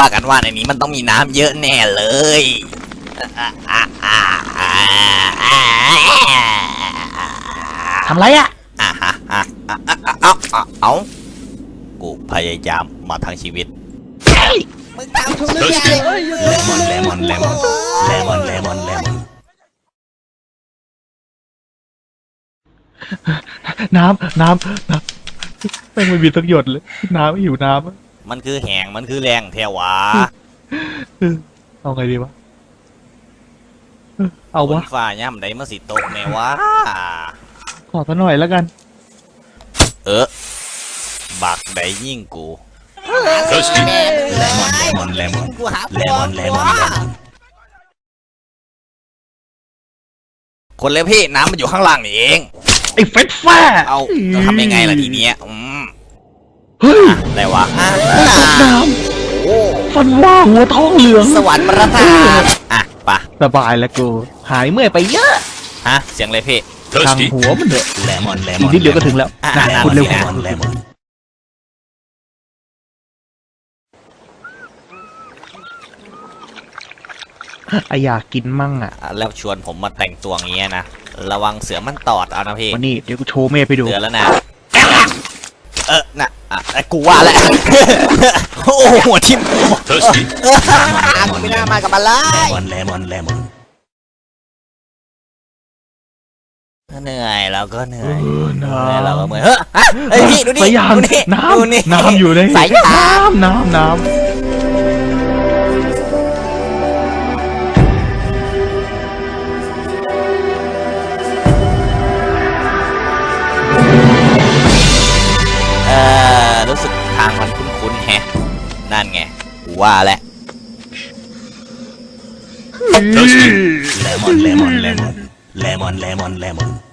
ว่ากันว่าในนี้มันต้องมีน้ำเยอะแน่เลยทำไรอะอะฮะอะอะอะอะเอาเอาเอากูพยายามมาทั้งชีวิตมึงตามทุกเรื่องเลยเลมอนเลมอนเลมอนเลมอนเลมอนเลมอนน้ำน้ำน้ำแม่งไม่มีสักหยดเลย น้ำหิวน้ำอะ มันคือแหงมันคือแรงแทวะเออเอาไงดีวะเออเอาฝวะนฟ้าย่ำใดมาสิตกแน่วะขอซะหน่อยแล้วกัน เออบักใดยิ่งกูแม่มึงเลมอนเลมอนเลมอนกูหาเลมอนเลมอนเลมอนคนเลยพี่น้ำมันอยู่ข้างล่างนี่เอง ไอ้เฟสแฟ้าเอาจะทำยังไงล่ะทีเนี้ยอืม เฮ้ยได้วะตกน้โอ้ำฟันว่าหัวท้องเหลืองสวรรค์ประทานอะไปะสบายแล้วกู หายเมื่อยไปเยอะ ฮะ เสียงเลยพี่ทางหัวมันเถอะเลมอนเลมอีอกนนิดเดียวก็ถึงแล้วอะนะอะคุณเร็วเลมอนเลมอนอะอยากกินมั่งอะอะ แล้วชวนผมมาแต่งตัวอย่างเงี้ยนะ ระวังเสือมันตอดเอานะพี่ วันนี้เดี๋ยวกูโชว์เมฆไปดูเตือนแล้วนะ เออ น่ะอะ ไอ้กูว่าแหละ โอ้โหหัวทิ่ม Thirsty. กูไม่น่ามากับมันเลยเลมอนเลมอนเลมอนเหนื่อยแล้วก็เหนื่อยเออเหน้นื่อยแล้วก็ำเมื่อยเฮ้ยอะเฮ้ยพี่ดูนี่สายยางดูนี่น้ดูนี่ำน้ำอยู่ในสายยางน้ำน้ำน้เทางมันคุ้นๆแฮะ นั่นไงกูว่าแหละ Thirsty. เลมอนเลมอนเลมอนเลมอนเลมอนเลมอน